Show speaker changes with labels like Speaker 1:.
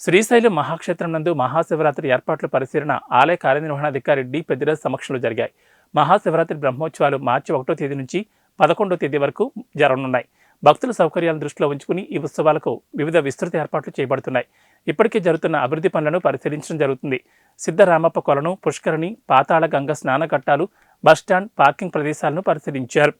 Speaker 1: శ్రీశైలం మహాక్షేత్రం నందు మహాశివరాత్రి ఏర్పాట్ల పరిశీలన ఆలయ కార్యనిర్వహణాధికారి డి పెద్దిరాజ్ సమక్షంలో జరిగాయి. మహాశివరాత్రి బ్రహ్మోత్సవాలు మార్చి ఒకటో తేదీ నుంచి పదకొండో తేదీ వరకు జరగనున్నాయి. భక్తుల సౌకర్యాలను దృష్టిలో ఉంచుకుని ఈ ఉత్సవాలకు వివిధ విస్తృత ఏర్పాట్లు చేయబడుతున్నాయి ఇప్పటికే జరుగుతున్న అభివృద్ధి పనులను పరిశీలించడం జరుగుతుంది. సిద్ధరామప్ప కొలను పుష్కరిణి పాతాళ గంగ స్నానఘట్టాలు బస్టాండ్ పార్కింగ్ ప్రదేశాలను పరిశీలించారు.